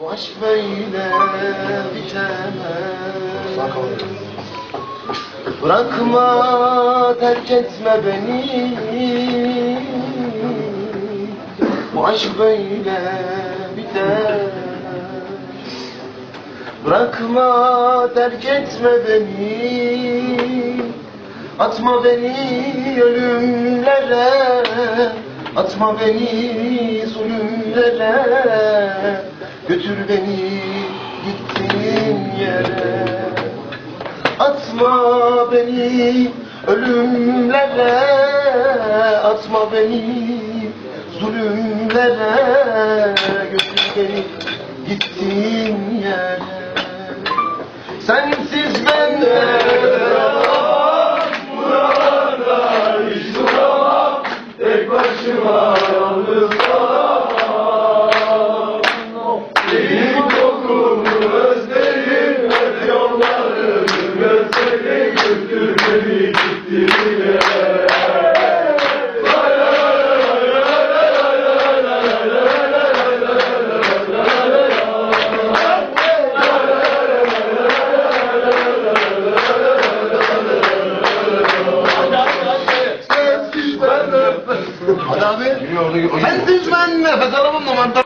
Bu aşk böyle bitemez Bırakma terk etme beni. Bu aşk böyle biter Bırakma terk etme beni. Atma beni ölümlere. Atma beni zulümlere Götür beni gittiğin yere. Atma beni ölümlere Atma beni zulümlere. Götür beni gittiğin yere. Sensiz ben de Tek başıma yalnız ben Sensiz ben alamam da